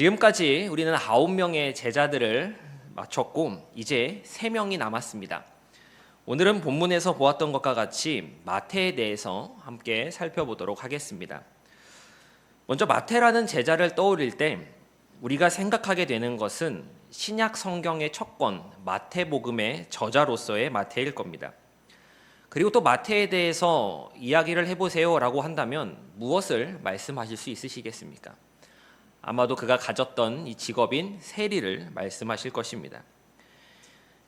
지금까지 우리는 아홉 명의 제자들을 마쳤고 이제 세 명이 남았습니다. 오늘은 본문에서 보았던 것과 같이 마태에 대해서 함께 살펴보도록 하겠습니다. 먼저 마태라는 제자를 떠올릴 때 우리가 생각하게 되는 것은 신약 성경의 첫권 마태복음의 저자로서의 마태일 겁니다. 그리고 또 마태에 대해서 이야기를 해보세요라고 한다면 무엇을 말씀하실 수 있으시겠습니까? 아마도 그가 가졌던 이 직업인 세리를 말씀하실 것입니다.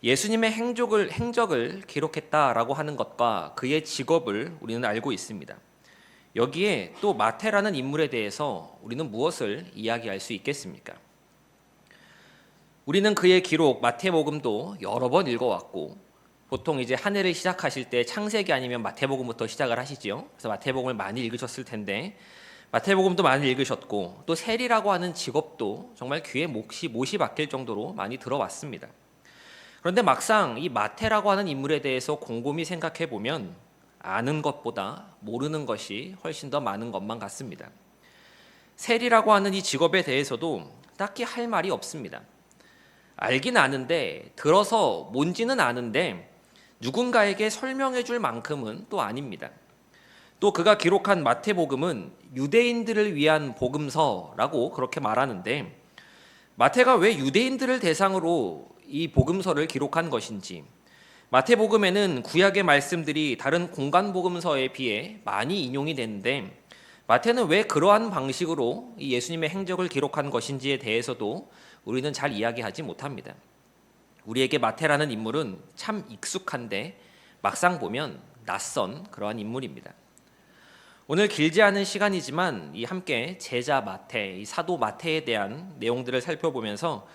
예수님의 행적을, 행적을 기록했다라고 하는 것과 그의 직업을 우리는 알고 있습니다. 여기에 또 마태라는 인물에 대해서 우리는 무엇을 이야기할 수 있겠습니까? 우리는 그의 기록 마태복음도 여러 번 읽어왔고 보통 이제 한 해를 시작하실 때 창세기 아니면 마태복음부터 시작을 하시죠. 그래서 마태복음을 많이 읽으셨을 텐데 마태복음도 많이 읽으셨고 또 세리라고 하는 직업도 정말 귀에 몫이 못이 박힐 정도로 많이 들어왔습니다. 그런데 막상 이 마태라고 하는 인물에 대해서 곰곰이 생각해 보면 아는 것보다 모르는 것이 훨씬 더 많은 것만 같습니다. 세리라고 하는 이 직업에 대해서도 딱히 할 말이 없습니다. 알긴 아는데 들어서 뭔지는 아는데 누군가에게 설명해 줄 만큼은 또 아닙니다. 또 그가 기록한 마태복음은 유대인들을 위한 복음서라고 그렇게 말하는데 마태가 왜 유대인들을 대상으로 이 복음서를 기록한 것인지 마태복음에는 구약의 말씀들이 다른 공간 복음서에 비해 많이 인용이 되는데 마태는 왜 그러한 방식으로 이 예수님의 행적을 기록한 것인지에 대해서도 우리는 잘 이야기하지 못합니다. 우리에게 마태라는 인물은 참 익숙한데 막상 보면 낯선 그러한 인물입니다. 오늘 길지 않은 시간이지만 이 함께 제자 마태, 이 사도 마태에 대한 내용들을 살펴보면서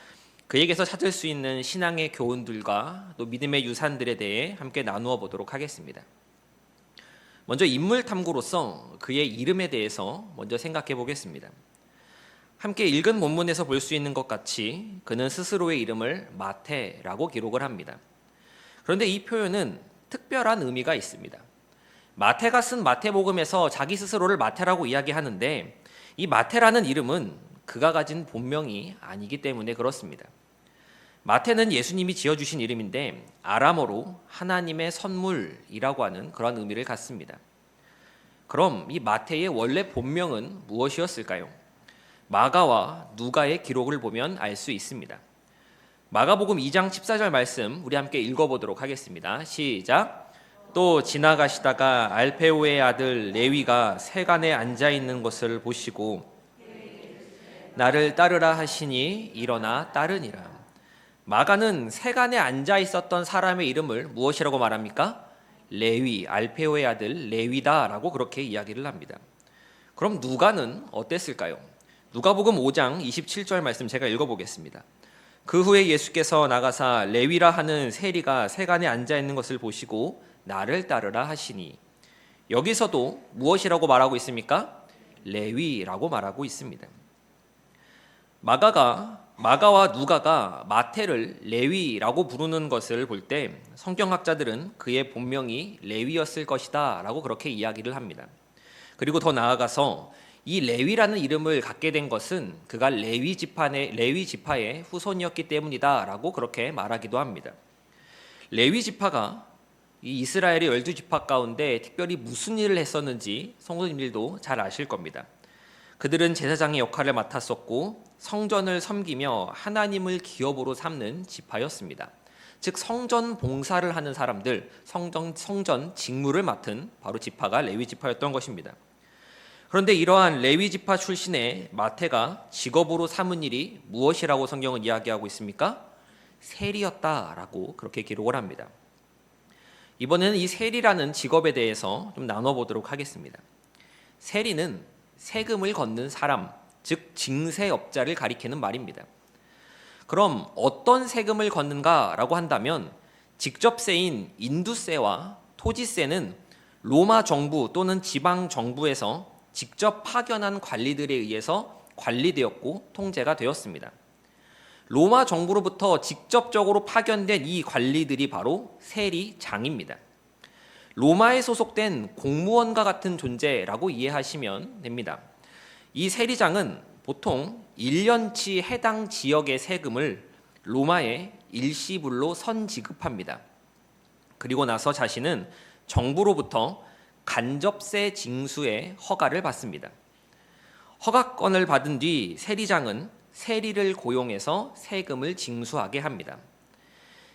그에게서 찾을 수 있는 신앙의 교훈들과 또 믿음의 유산들에 대해 함께 나누어 보도록 하겠습니다. 먼저 인물 탐구로서 그의 이름에 대해서 먼저 생각해 보겠습니다. 함께 읽은 본문에서 볼 수 있는 것 같이 그는 스스로의 이름을 마태라고 기록을 합니다. 그런데 이 표현은 특별한 의미가 있습니다. 마태가 쓴 마태복음에서 자기 스스로를 마태라고 이야기하는데 이 마태라는 이름은 그가 가진 본명이 아니기 때문에 그렇습니다. 마태는 예수님이 지어주신 이름인데 아람어로 하나님의 선물이라고 하는 그런 의미를 갖습니다. 그럼 이 마태의 원래 본명은 무엇이었을까요? 마가와 누가의 기록을 보면 알 수 있습니다. 마가복음 2장 14절 말씀 우리 함께 읽어보도록 하겠습니다. 시작. 또 지나가시다가 알페오의 아들 레위가 세간에 앉아 있는 것을 보시고 나를 따르라 하시니 일어나 따르니라. 마가는 세간에 앉아 있었던 사람의 이름을 무엇이라고 말합니까? 레위, 알페오의 아들 레위다라고 그렇게 이야기를 합니다. 그럼 누가는 어땠을까요? 누가복음 5장 27절 말씀 제가 읽어보겠습니다. 그 후에 예수께서 나가사 레위라 하는 세리가 세간에 앉아 있는 것을 보시고 나를 따르라 하시니 여기서도 무엇이라고 말하고 있습니까? 레위라고 말하고 있습니다. 마가가 마가와 누가가 마태를 레위라고 부르는 것을 볼 때 성경학자들은 그의 본명이 레위였을 것이다라고 그렇게 이야기를 합니다. 그리고 더 나아가서 이 레위라는 이름을 갖게 된 것은 그가 레위 지파의 레위 지파의 후손이었기 때문이다라고 그렇게 말하기도 합니다. 레위 지파가 이 이스라엘의 열두 지파 가운데 특별히 무슨 일을 했었는지 성도님들도 잘 아실 겁니다. 그들은 제사장의 역할을 맡았었고 성전을 섬기며 하나님을 기업으로 삼는 지파였습니다. 즉 성전 봉사를 하는 사람들, 성전 성전 직무를 맡은 바로 지파가 레위 지파였던 것입니다. 그런데 이러한 레위 지파 출신의 마태가 직업으로 삼은 일이 무엇이라고 성경은 이야기하고 있습니까? 세리였다라고 그렇게 기록을 합니다. 이번에는 이 세리라는 직업에 대해서 좀 나눠 보도록 하겠습니다. 세리는 세금을 걷는 사람, 즉 징세업자를 가리키는 말입니다. 그럼 어떤 세금을 걷는가라고 한다면 직접세인 인두세와 토지세는 로마 정부 또는 지방 정부에서 직접 파견한 관리들에 의해서 관리되었고 통제가 되었습니다. 로마 정부로부터 직접적으로 파견된 이 관리들이 바로 세리장입니다. 로마에 소속된 공무원과 같은 존재라고 이해하시면 됩니다. 이 세리장은 보통 1년치 해당 지역의 세금을 로마에 일시불로 선지급합니다. 그리고 나서 자신은 정부로부터 간접세 징수의 허가를 받습니다. 허가권을 받은 뒤 세리장은 세리를 고용해서 세금을 징수하게 합니다.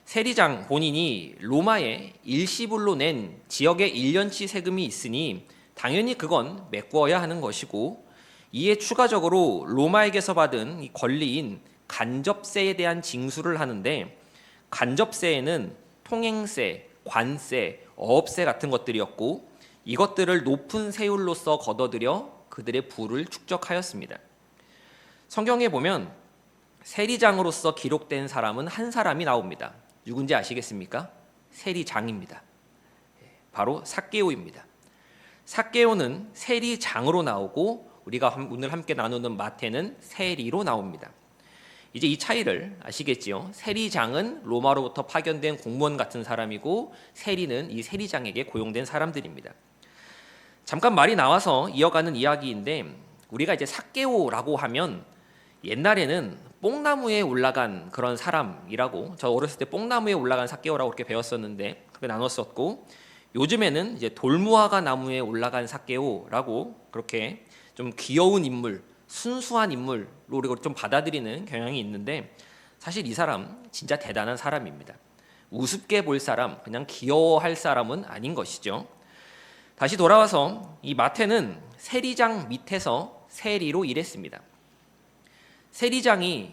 세리장 본인이 로마에 일시불로 낸 지역의 1년치 세금이 있으니 당연히 그건 메꾸어야 하는 것이고 이에 추가적으로 로마에게서 받은 이 권리인 간접세에 대한 징수를 하는데 간접세에는 통행세, 관세, 어업세 같은 것들이었고 이것들을 높은 세율로서 걷어들여 그들의 부를 축적하였습니다. 성경에 보면 세리장으로서 기록된 사람은 한 사람이 나옵니다. 누군지 아시겠습니까? 세리장입니다. 예, 바로 삭개오입니다. 삭개오는 세리장으로 나오고 우리가 오늘 함께 나누는 마태는 세리로 나옵니다. 이제 이 차이를 아시겠지요? 세리장은 로마로부터 파견된 공무원 같은 사람이고 세리는 이 세리장에게 고용된 사람들입니다. 잠깐 말이 나와서 이어가는 이야기인데 우리가 이제 삭개오라고 하면 옛날에는 뽕나무에 올라간 그런 사람이라고 저 어렸을 때 뽕나무에 올라간 삭개오라고 그렇게 배웠었는데 그렇게 나눴었고 요즘에는 이제 돌무화과 나무에 올라간 삭개오라고 그렇게 좀 귀여운 인물, 순수한 인물로 우리가 좀 받아들이는 경향이 있는데 사실 이 사람 진짜 대단한 사람입니다. 우습게 볼 사람, 그냥 귀여워할 사람은 아닌 것이죠. 다시 돌아와서 이 마태는 세리장 밑에서 세리로 일했습니다. 세리장이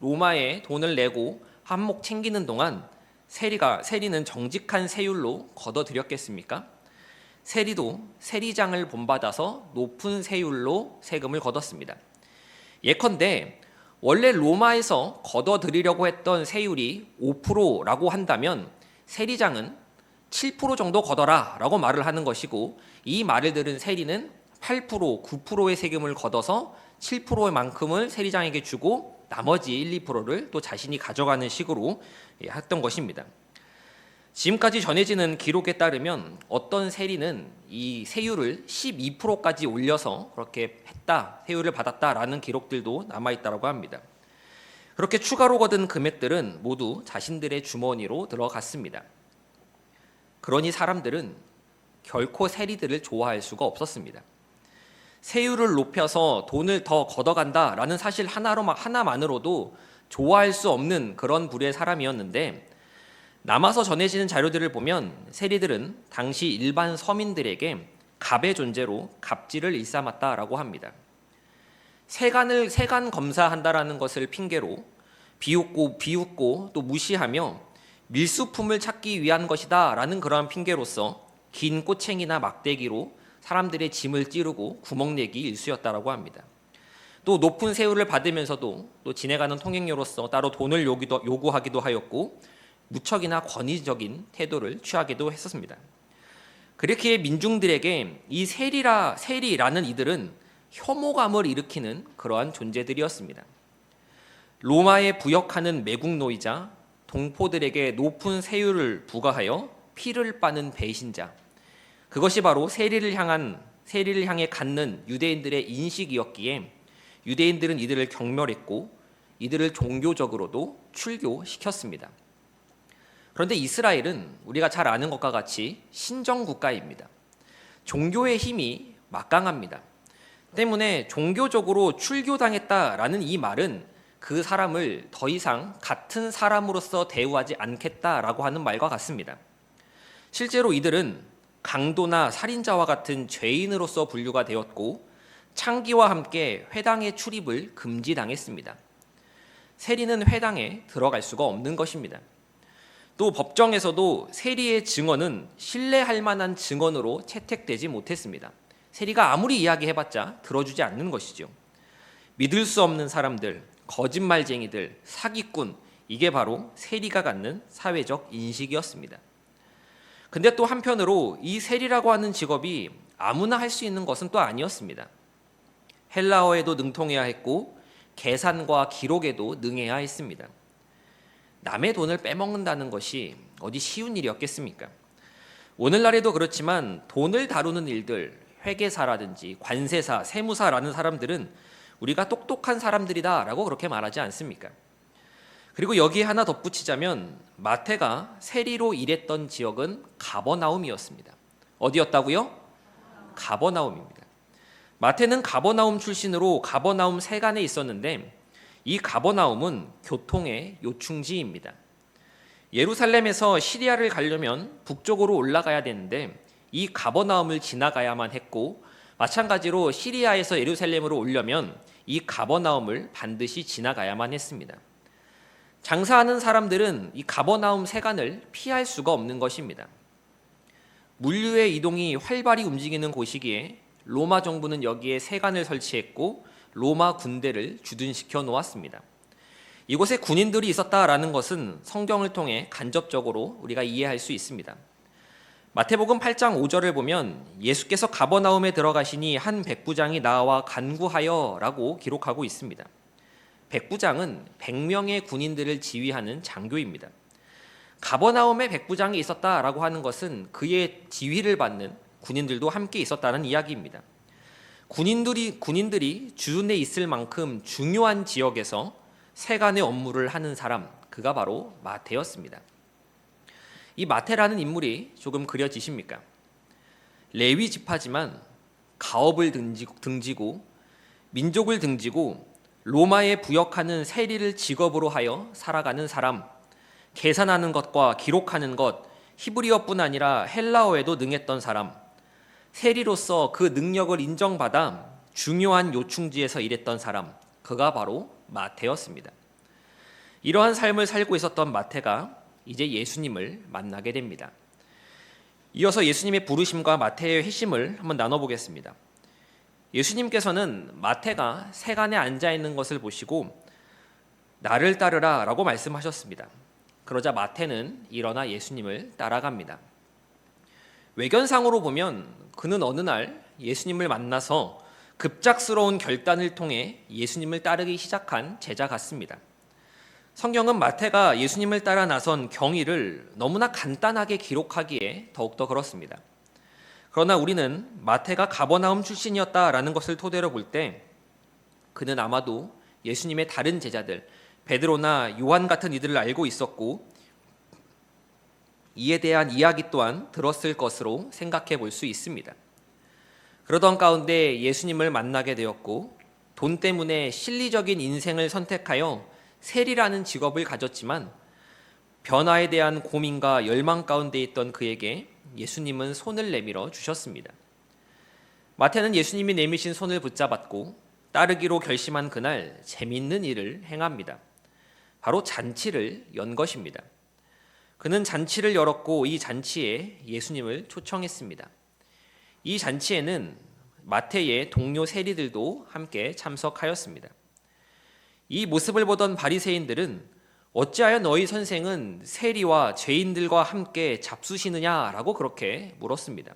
로마에 돈을 내고 한몫 챙기는 동안 세리가 세리는 정직한 세율로 걷어들였겠습니까? 세리도 세리장을 본받아서 높은 세율로 세금을 걷었습니다. 예컨대 원래 로마에서 걷어들이려고 했던 세율이 5%라고 한다면 세리장은 7% 정도 걷어라 라고 말을 하는 것이고 이 말을 들은 세리는 8% 9%의 세금을 걷어서 7%의 만큼을 세리장에게 주고 나머지 1, 2%를 또 자신이 가져가는 식으로 예, 했던 것입니다. 지금까지 전해지는 기록에 따르면 어떤 세리는 이 세율을 12%까지 올려서 그렇게 했다, 세율을 받았다라는 기록들도 남아 있다고 합니다. 그렇게 추가로 거둔 금액들은 모두 자신들의 주머니로 들어갔습니다. 그러니 사람들은 결코 세리들을 좋아할 수가 없었습니다. 세율을 높여서 돈을 더 걷어간다라는 사실 하나로 하나만으로도 좋아할 수 없는 그런 부류의 사람이었는데 남아서 전해지는 자료들을 보면 세리들은 당시 일반 서민들에게 갑의 존재로 갑질을 일삼았다라고 합니다. 세간을 세간 검사한다라는 것을 핑계로 비웃고 비웃고 또 무시하며 밀수품을 찾기 위한 것이다라는 그러한 핑계로서 긴 꼬챙이나 막대기로 사람들의 짐을 찌르고 구멍내기 일수였다라고 합니다. 또 높은 세율을 받으면서도 또 지내가는 통행료로서 따로 돈을 요구하기도 하였고 무척이나 권위적인 태도를 취하기도 했었습니다. 그렇게 민중들에게 이 세리라 세리라는 이들은 혐오감을 일으키는 그러한 존재들이었습니다. 로마에 부역하는 매국노이자 동포들에게 높은 세율을 부과하여 피를 빠는 배신자, 그것이 바로 세리를 향한 세리를 향해 갖는 유대인들의 인식이었기에 유대인들은 이들을 경멸했고 이들을 종교적으로도 출교시켰습니다. 그런데 이스라엘은 우리가 잘 아는 것과 같이 신정 국가입니다. 종교의 힘이 막강합니다. 때문에 종교적으로 출교당했다라는 이 말은 그 사람을 더 이상 같은 사람으로서 대우하지 않겠다라고 하는 말과 같습니다. 실제로 이들은 강도나 살인자와 같은 죄인으로서 분류가 되었고 창기와 함께 회당의 출입을 금지당했습니다. 세리는 회당에 들어갈 수가 없는 것입니다. 또 법정에서도 세리의 증언은 신뢰할 만한 증언으로 채택되지 못했습니다. 세리가 아무리 이야기해봤자 들어주지 않는 것이죠. 믿을 수 없는 사람들, 거짓말쟁이들, 사기꾼, 이게 바로 세리가 갖는 사회적 인식이었습니다. 근데 또 한편으로 이 세리라고 하는 직업이 아무나 할 수 있는 것은 또 아니었습니다. 헬라어에도 능통해야 했고 계산과 기록에도 능해야 했습니다. 남의 돈을 빼먹는다는 것이 어디 쉬운 일이었겠습니까? 오늘날에도 그렇지만 돈을 다루는 일들, 회계사라든지 관세사, 세무사라는 사람들은 우리가 똑똑한 사람들이다라고 그렇게 말하지 않습니까? 그리고 여기에 하나 덧붙이자면 마태가 세리로 일했던 지역은 가버나움이었습니다. 어디였다고요? 가버나움입니다. 마태는 가버나움 출신으로 가버나움 세간에 있었는데 이 가버나움은 교통의 요충지입니다. 예루살렘에서 시리아를 가려면 북쪽으로 올라가야 되는데 이 가버나움을 지나가야만 했고 마찬가지로 시리아에서 예루살렘으로 오려면 이 가버나움을 반드시 지나가야만 했습니다. 장사하는 사람들은 이 가버나움 세간을 피할 수가 없는 것입니다. 물류의 이동이 활발히 움직이는 곳이기에 로마 정부는 여기에 세관을 설치했고 로마 군대를 주둔시켜 놓았습니다. 이곳에 군인들이 있었다라는 것은 성경을 통해 간접적으로 우리가 이해할 수 있습니다. 마태복음 8장 5절을 보면 예수께서 가버나움에 들어가시니 한 백부장이 나와 간구하여라고 기록하고 있습니다. 백부장은 100명의 군인들을 지휘하는 장교입니다. 가버나움에 백부장이 있었다라고 하는 것은 그의 지휘를 받는 군인들도 함께 있었다는 이야기입니다. 군인들이 군인들이 주둔해 있을 만큼 중요한 지역에서 세간의 업무를 하는 사람 그가 바로 마태였습니다. 이 마태라는 인물이 조금 그려지십니까? 레위 지파지만 가업을 등지고, 민족을 등지고 로마에 부역하는 세리를 직업으로 하여 살아가는 사람, 계산하는 것과 기록하는 것, 히브리어뿐 아니라 헬라어에도 능했던 사람, 세리로서 그 능력을 인정받아 중요한 요충지에서 일했던 사람, 그가 바로 마태였습니다. 이러한 삶을 살고 있었던 마태가 이제 예수님을 만나게 됩니다. 이어서 예수님의 부르심과 마태의 회심을 한번 나눠보겠습니다. 예수님께서는 마태가 세간에 앉아 있는 것을 보시고 나를 따르라라고 말씀하셨습니다. 그러자 마태는 일어나 예수님을 따라갑니다. 외견상으로 보면 그는 어느 날 예수님을 만나서 급작스러운 결단을 통해 예수님을 따르기 시작한 제자 같습니다. 성경은 마태가 예수님을 따라 나선 경위를 너무나 간단하게 기록하기에 더욱더 그렇습니다. 그러나 우리는 마태가 가버나움 출신이었다라는 것을 토대로 볼 때 그는 아마도 예수님의 다른 제자들 베드로나 요한 같은 이들을 알고 있었고 이에 대한 이야기 또한 들었을 것으로 생각해 볼 수 있습니다. 그러던 가운데 예수님을 만나게 되었고 돈 때문에 실리적인 인생을 선택하여 세리라는 직업을 가졌지만 변화에 대한 고민과 열망 가운데 있던 그에게 예수님은 손을 내밀어 주셨습니다. 마태는 예수님이 내미신 손을 붙잡았고 따르기로 결심한 그날 재밌는 일을 행합니다. 바로 잔치를 연 것입니다. 그는 잔치를 열었고 이 잔치에 예수님을 초청했습니다. 이 잔치에는 마태의 동료 세리들도 함께 참석하였습니다. 이 모습을 보던 바리새인들은 어찌하여 너희 선생은 세리와 죄인들과 함께 잡수시느냐라고 그렇게 물었습니다.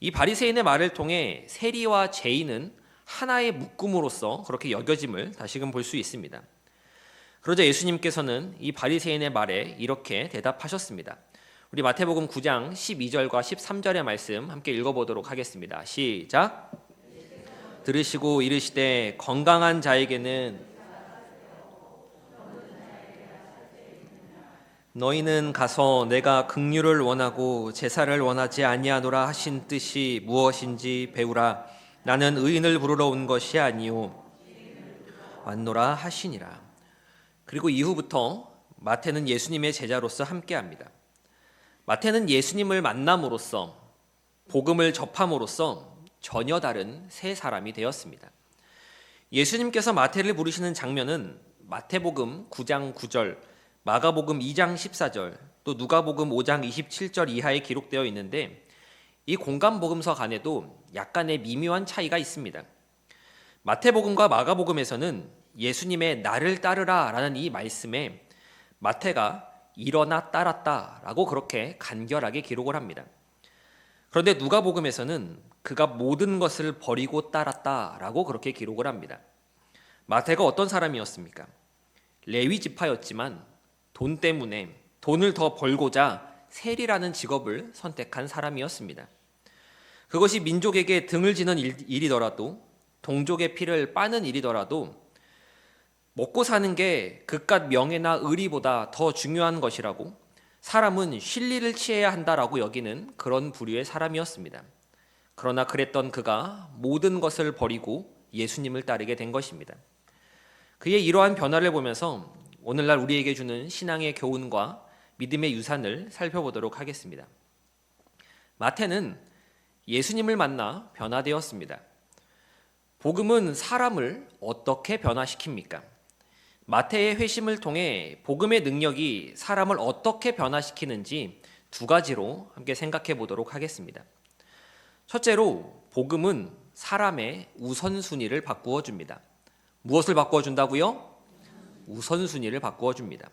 이 바리새인의 말을 통해 세리와 죄인은 하나의 묶음으로서 그렇게 여겨짐을 다시금 볼 수 있습니다. 그러자 예수님께서는 이 바리새인의 말에 이렇게 대답하셨습니다. 우리 마태복음 9장 12절과 13절의 말씀 함께 읽어보도록 하겠습니다. 시작. 들으시고 이르시되 건강한 자에게는 너희는 가서 내가 긍휼을 원하고 제사를 원하지 아니하노라 하신 뜻이 무엇인지 배우라. 나는 의인을 부르러 온 것이 아니요 왔노라 하시니라. 그리고 이후부터 마태는 예수님의 제자로서 함께합니다. 마태는 예수님을 만남으로써 복음을 접함으로써 전혀 다른 새 사람이 되었습니다. 예수님께서 마태를 부르시는 장면은 마태복음 9장 9절, 마가복음 2장 14절, 또 누가복음 5장 27절 이하에 기록되어 있는데 이 공간복음서 간에도 약간의 미묘한 차이가 있습니다. 마태복음과 마가복음에서는 예수님의 나를 따르라 라는 이 말씀에 마태가 일어나 따랐다 라고 그렇게 간결하게 기록을 합니다. 그런데 누가복음에서는 그가 모든 것을 버리고 따랐다 라고 그렇게 기록을 합니다. 마태가 어떤 사람이었습니까? 레위 지파였지만 돈 때문에 돈을 더 벌고자 세리라는 직업을 선택한 사람이었습니다. 그것이 민족에게 등을 지는 일, 이더라도 동족의 피를 빠는 일이더라도 먹고 사는 게 그깟 명예나 의리보다 더 중요한 것이라고 사람은 실리를 취해야 한다라고 여기는 그런 부류의 사람이었습니다. 그러나 그랬던 그가 모든 것을 버리고 예수님을 따르게 된 것입니다. 그의 이러한 변화를 보면서 오늘날 우리에게 주는 신앙의 교훈과 믿음의 유산을 살펴보도록 하겠습니다. 마태는 예수님을 만나 변화되었습니다. 복음은 사람을 어떻게 변화시킵니까? 마태의 회심을 통해 복음의 능력이 사람을 어떻게 변화시키는지 두 가지로 함께 생각해 보도록 하겠습니다. 첫째로 복음은 사람의 우선순위를 바꾸어 줍니다. 무엇을 바꾸어 준다고요? 우선순위를 바꾸어 줍니다.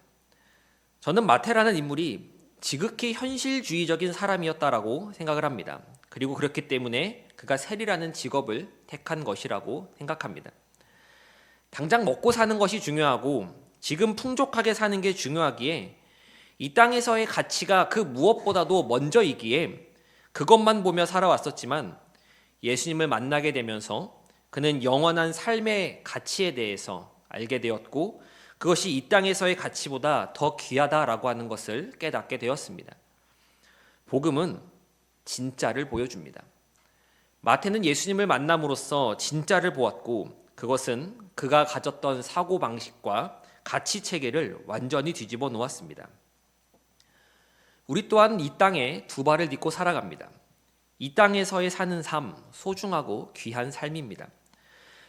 저는 마태라는 인물이 지극히 현실주의적인 사람이었다라고 생각을 합니다. 그리고 그렇기 때문에 그가 세리라는 직업을 택한 것이라고 생각합니다. 당장 먹고 사는 것이 중요하고 지금 풍족하게 사는 게 중요하기에 이 땅에서의 가치가 그 무엇보다도 먼저이기에 그것만 보며 살아왔었지만 예수님을 만나게 되면서 그는 영원한 삶의 가치에 대해서 알게 되었고 그것이 이 땅에서의 가치보다 더 귀하다라고 하는 것을 깨닫게 되었습니다. 복음은 진짜를 보여줍니다. 마태는 예수님을 만남으로써 진짜를 보았고 그것은 그가 가졌던 사고 방식과 가치 체계를 완전히 뒤집어 놓았습니다. 우리 또한 이 땅에 두 발을 딛고 살아갑니다. 이 땅에서의 사는 삶, 소중하고 귀한 삶입니다.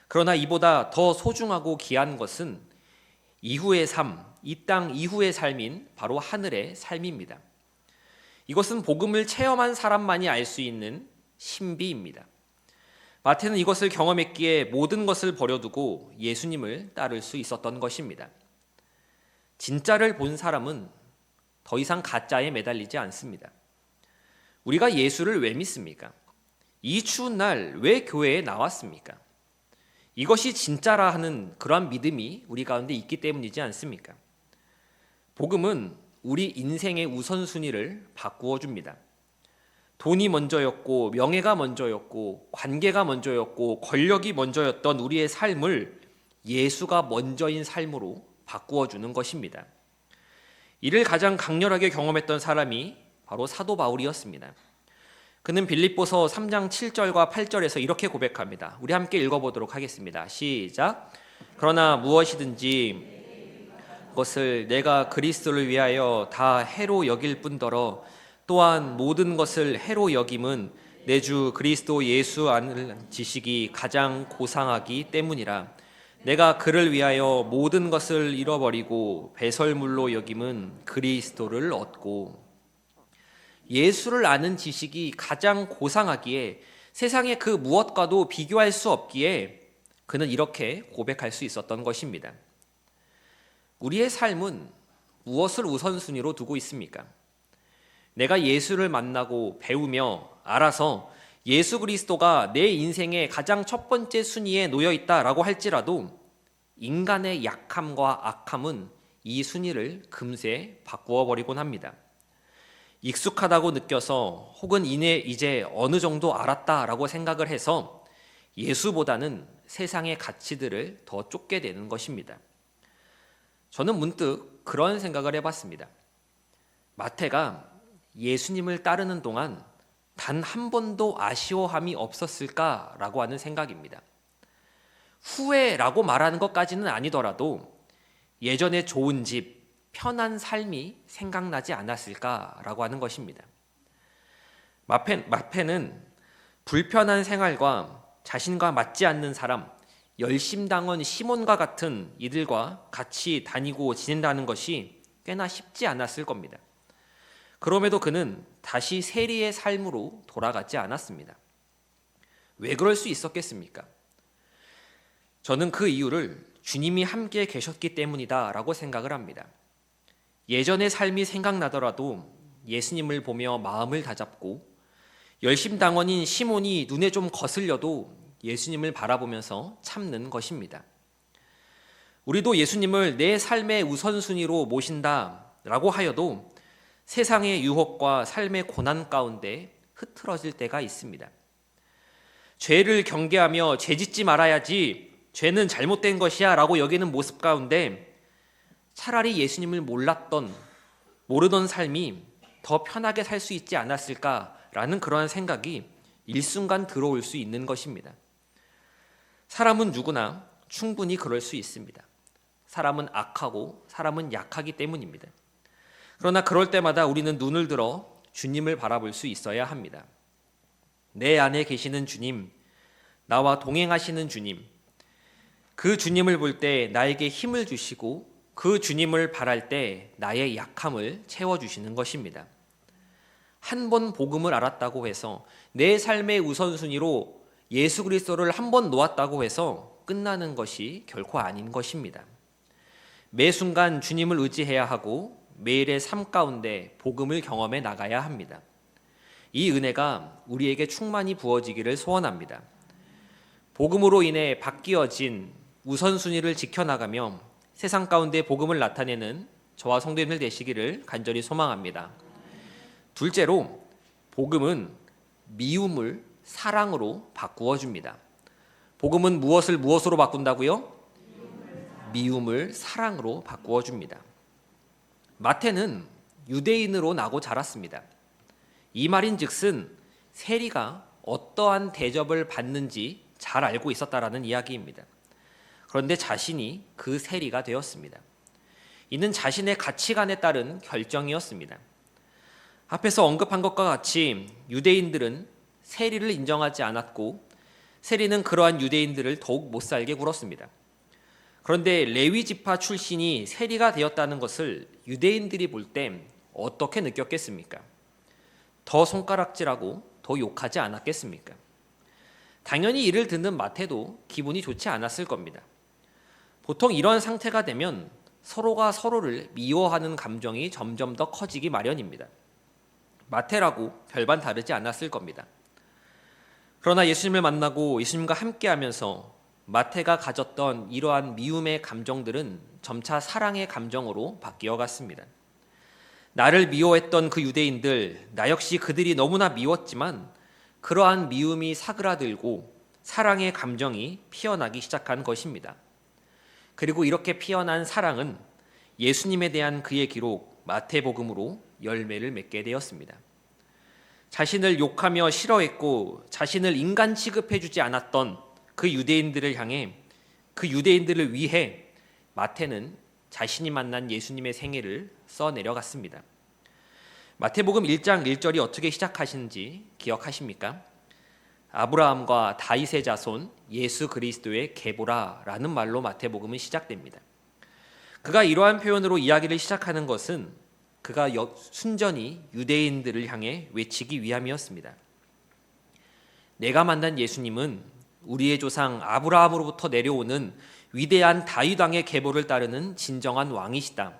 그러나 이보다 더 소중하고 귀한 것은 이후의 삶, 이 땅 이후의 삶인 바로 하늘의 삶입니다. 이것은 복음을 체험한 사람만이 알 수 있는 신비입니다. 마태는 이것을 경험했기에 모든 것을 버려두고 예수님을 따를 수 있었던 것입니다. 진짜를 본 사람은 더 이상 가짜에 매달리지 않습니다. 우리가 예수를 왜 믿습니까? 이 추운 날 왜 교회에 나왔습니까? 이것이 진짜라 하는 그러한 믿음이 우리 가운데 있기 때문이지 않습니까? 복음은 우리 인생의 우선순위를 바꾸어 줍니다. 돈이 먼저였고 명예가 먼저였고 관계가 먼저였고 권력이 먼저였던 우리의 삶을 예수가 먼저인 삶으로 바꾸어 주는 것입니다. 이를 가장 강렬하게 경험했던 사람이 바로 사도 바울이었습니다. 그는 빌립보서 3장 7절과 8절에서 이렇게 고백합니다. 우리 함께 읽어보도록 하겠습니다. 시작. 그러나 무엇이든지 것을 내가 그리스도를 위하여 다 해로 여길 뿐더러 또한 모든 것을 해로 여김은 내 주 그리스도 예수 안을 지식이 가장 고상하기 때문이라. 내가 그를 위하여 모든 것을 잃어버리고 배설물로 여김은 그리스도를 얻고 예수를 아는 지식이 가장 고상하기에 세상의 그 무엇과도 비교할 수 없기에 그는 이렇게 고백할 수 있었던 것입니다. 우리의 삶은 무엇을 우선순위로 두고 있습니까? 내가 예수를 만나고 배우며 알아서 예수 그리스도가 내 인생의 가장 첫 번째 순위에 놓여 있다라고 할지라도 인간의 약함과 악함은 이 순위를 금세 바꾸어 버리곤 합니다. 익숙하다고 느껴서 혹은 이내 이제 어느 정도 알았다라고 생각을 해서 예수보다는 세상의 가치들을 더 쫓게 되는 것입니다. 저는 문득 그런 생각을 해봤습니다. 마태가 예수님을 따르는 동안 단 한 번도 아쉬워함이 없었을까라고 하는 생각입니다. 후회라고 말하는 것까지는 아니더라도 예전에 좋은 집, 편한 삶이 생각나지 않았을까라고 하는 것입니다. 마페, 마페는 불편한 생활과 자신과 맞지 않는 사람, 열심당원 시몬과 같은 이들과 같이 다니고 지낸다는 것이 꽤나 쉽지 않았을 겁니다. 그럼에도 그는 다시 세리의 삶으로 돌아가지 않았습니다. 왜 그럴 수 있었겠습니까? 저는 그 이유를 주님이 함께 계셨기 때문이다라고 생각을 합니다. 예전의 삶이 생각나더라도 예수님을 보며 마음을 다잡고 열심당원인 시몬이 눈에 좀 거슬려도 예수님을 바라보면서 참는 것입니다. 우리도 예수님을 내 삶의 우선순위로 모신다 라고 하여도 세상의 유혹과 삶의 고난 가운데 흐트러질 때가 있습니다. 죄를 경계하며 죄 짓지 말아야지 죄는 잘못된 것이야 라고 여기는 모습 가운데 차라리 예수님을 몰랐던 모르던 삶이 더 편하게 살 수 있지 않았을까라는 그러한 생각이 일순간 들어올 수 있는 것입니다. 사람은 누구나 충분히 그럴 수 있습니다. 사람은 악하고 사람은 약하기 때문입니다. 그러나 그럴 때마다 우리는 눈을 들어 주님을 바라볼 수 있어야 합니다. 내 안에 계시는 주님, 나와 동행하시는 주님, 그 주님을 볼 때 나에게 힘을 주시고 그 주님을 바랄 때 나의 약함을 채워주시는 것입니다. 한 번 복음을 알았다고 해서 내 삶의 우선순위로 예수 그리스도를 한 번 놓았다고 해서 끝나는 것이 결코 아닌 것입니다. 매 순간 주님을 의지해야 하고 매일의 삶 가운데 복음을 경험해 나가야 합니다. 이 은혜가 우리에게 충만히 부어지기를 소원합니다. 복음으로 인해 바뀌어진 우선순위를 지켜나가며 세상 가운데 복음을 나타내는 저와 성도님들 되시기를 간절히 소망합니다. 둘째로 복음은 미움을 사랑으로 바꾸어 줍니다. 복음은 무엇을 무엇으로 바꾼다고요? 미움을 사랑으로 바꾸어 줍니다. 마태는 유대인으로 나고 자랐습니다. 이 말인즉슨 세리가 어떠한 대접을 받는지 잘 알고 있었다라는 이야기입니다. 그런데 자신이 그 세리가 되었습니다. 이는 자신의 가치관에 따른 결정이었습니다. 앞에서 언급한 것과 같이 유대인들은 세리를 인정하지 않았고 세리는 그러한 유대인들을 더욱 못 살게 굴었습니다. 그런데 레위 지파 출신이 세리가 되었다는 것을 유대인들이 볼 때 어떻게 느꼈겠습니까? 더 손가락질하고 더 욕하지 않았겠습니까? 당연히 이를 듣는 마태도 기분이 좋지 않았을 겁니다. 보통 이런 상태가 되면 서로가 서로를 미워하는 감정이 점점 더 커지기 마련입니다. 마태라고 별반 다르지 않았을 겁니다. 그러나 예수님을 만나고 예수님과 함께 하면서 마태가 가졌던 이러한 미움의 감정들은 점차 사랑의 감정으로 바뀌어 갔습니다. 나를 미워했던 그 유대인들, 나 역시 그들이 너무나 미웠지만 그러한 미움이 사그라들고 사랑의 감정이 피어나기 시작한 것입니다. 그리고 이렇게 피어난 사랑은 예수님에 대한 그의 기록 마태복음으로 열매를 맺게 되었습니다. 자신을 욕하며 싫어했고 자신을 인간 취급해 주지 않았던 그 유대인들을 향해 그 유대인들을 위해 마태는 자신이 만난 예수님의 생애를 써 내려갔습니다. 마태복음 1장 1절이 어떻게 시작하시는지 기억하십니까? 아브라함과 다윗의 자손 예수 그리스도의 계보라라는 말로 마태복음은 시작됩니다. 그가 이러한 표현으로 이야기를 시작하는 것은 그가 순전히 유대인들을 향해 외치기 위함이었습니다. 내가 만난 예수님은 우리의 조상 아브라함으로부터 내려오는 위대한 다윗 왕의 계보를 따르는 진정한 왕이시다.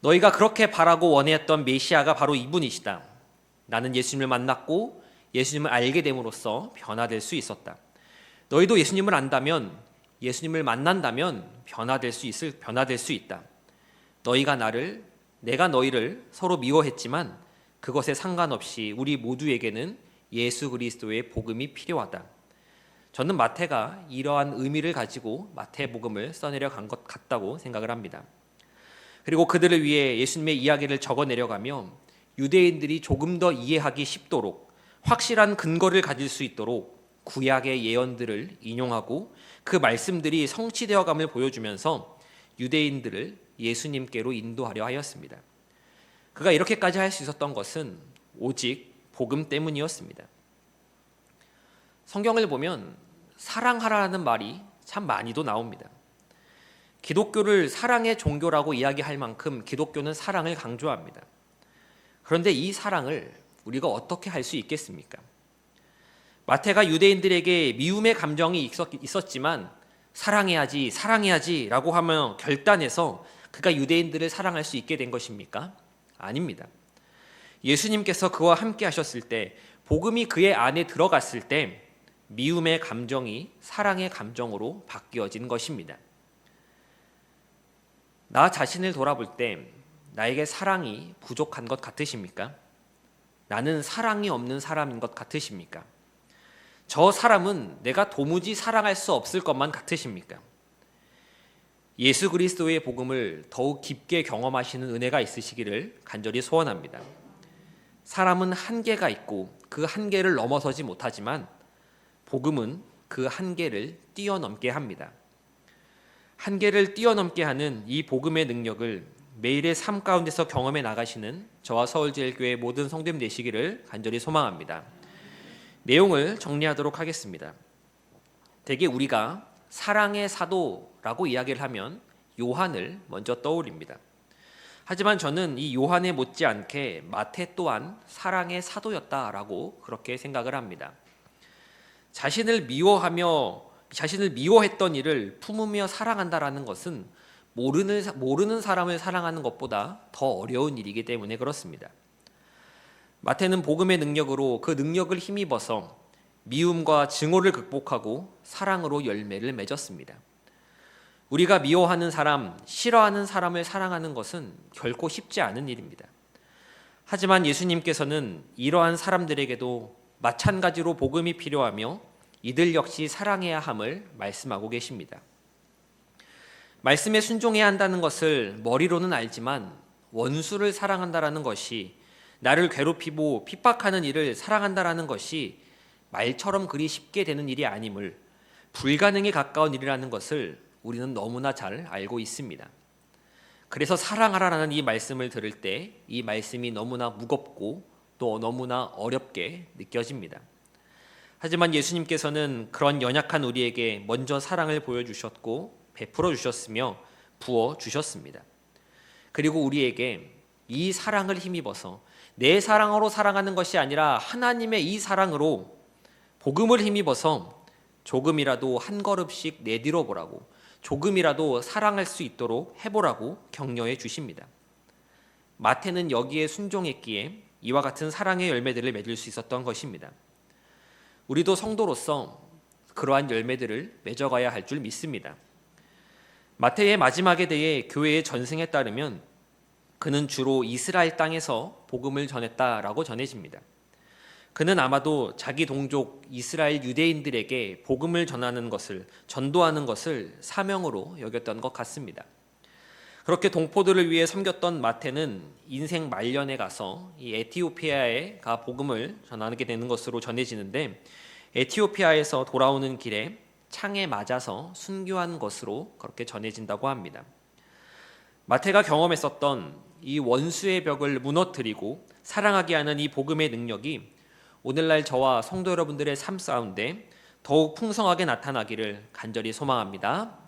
너희가 그렇게 바라고 원했던 메시아가 바로 이분이시다. 나는 예수님을 만났고 예수님을 알게 됨으로써 변화될 수 있었다. 너희도 예수님을 안다면 예수님을 만난다면 변화될 수 있을 변화될 수 있다. 너희가 나를 내가 너희를 서로 미워했지만 그것에 상관없이 우리 모두에게는 예수 그리스도의 복음이 필요하다. 저는 마태가 이러한 의미를 가지고 마태복음을 써내려 간 것 같다고 생각을 합니다. 그리고 그들을 위해 예수님의 이야기를 적어 내려가며 유대인들이 조금 더 이해하기 쉽도록 확실한 근거를 가질 수 있도록 구약의 예언들을 인용하고 그 말씀들이 성취되어 감을 보여주면서 유대인들을 예수님께로 인도하려 하였습니다. 그가 이렇게까지 할 수 있었던 것은 오직 복음 때문이었습니다. 성경을 보면 사랑하라는 말이 참 많이도 나옵니다. 기독교를 사랑의 종교라고 이야기할 만큼 기독교는 사랑을 강조합니다. 그런데 이 사랑을 우리가 어떻게 할 수 있겠습니까? 마태가 유대인들에게 미움의 감정이 있었지만 사랑해야지, 사랑해야지라고 하며 결단해서 그가 유대인들을 사랑할 수 있게 된 것입니까? 아닙니다. 예수님께서 그와 함께 하셨을 때 복음이 그의 안에 들어갔을 때 미움의 감정이 사랑의 감정으로 바뀌어진 것입니다. 나 자신을 돌아볼 때 나에게 사랑이 부족한 것 같으십니까? 나는 사랑이 없는 사람인 것 같으십니까? 저 사람은 내가 도무지 사랑할 수 없을 것만 같으십니까? 예수 그리스도의 복음을 더욱 깊게 경험하시는 은혜가 있으시기를 간절히 소원합니다. 사람은 한계가 있고 그 한계를 넘어서지 못하지만 복음은 그 한계를 뛰어넘게 합니다. 한계를 뛰어넘게 하는 이 복음의 능력을 매일의 삶 가운데서 경험해 나가시는 저와 서울제일교회 모든 성도님 되시기를 간절히 소망합니다. 내용을 정리하도록 하겠습니다. 대개 우리가 사랑의 사도라고 이야기를 하면 요한을 먼저 떠올립니다. 하지만 저는 이 요한에 못지않게 마태 또한 사랑의 사도였다라고 그렇게 생각을 합니다. 자신을 미워하며 자신을 미워했던 일을 품으며 사랑한다라는 것은 모르는 모르는 사람을 사랑하는 것보다 더 어려운 일이기 때문에 그렇습니다. 마태는 복음의 능력으로 그 능력을 힘입어서 미움과 증오를 극복하고 사랑으로 열매를 맺었습니다. 우리가 미워하는 사람, 싫어하는 사람을 사랑하는 것은 결코 쉽지 않은 일입니다. 하지만 예수님께서는 이러한 사람들에게도 마찬가지로 복음이 필요하며 이들 역시 사랑해야 함을 말씀하고 계십니다. 말씀에 순종해야 한다는 것을 머리로는 알지만 원수를 사랑한다라는 것이 나를 괴롭히고 핍박하는 일을 사랑한다라는 것이 말처럼 그리 쉽게 되는 일이 아님을 불가능에 가까운 일이라는 것을 우리는 너무나 잘 알고 있습니다. 그래서 사랑하라라는 이 말씀을 들을 때 이 말씀이 너무나 무겁고 또 너무나 어렵게 느껴집니다. 하지만 예수님께서는 그런 연약한 우리에게 먼저 사랑을 보여주셨고 베풀어 주셨으며 부어 주셨습니다. 그리고 우리에게 이 사랑을 힘입어서 내 사랑으로 사랑하는 것이 아니라 하나님의 이 사랑으로 복음을 힘입어서 조금이라도 한 걸음씩 내디려 보라고 조금이라도 사랑할 수 있도록 해보라고 격려해 주십니다. 마태는 여기에 순종했기에 이와 같은 사랑의 열매들을 맺을 수 있었던 것입니다. 우리도 성도로서 그러한 열매들을 맺어가야 할 줄 믿습니다. 마태의 마지막에 대해 교회의 전승에 따르면 그는 주로 이스라엘 땅에서 복음을 전했다라고 전해집니다. 그는 아마도 자기 동족 이스라엘 유대인들에게 복음을 전하는 것을 전도하는 것을 사명으로 여겼던 것 같습니다. 그렇게 동포들을 위해 섬겼던 마태는 인생 말년에 가서 이 에티오피아에 가 복음을 전하게 되는 것으로 전해지는데 에티오피아에서 돌아오는 길에 창에 맞아서 순교한 것으로 그렇게 전해진다고 합니다. 마태가 경험했었던 이 원수의 벽을 무너뜨리고 사랑하게 하는 이 복음의 능력이 오늘날 저와 성도 여러분들의 삶 가운데 더욱 풍성하게 나타나기를 간절히 소망합니다.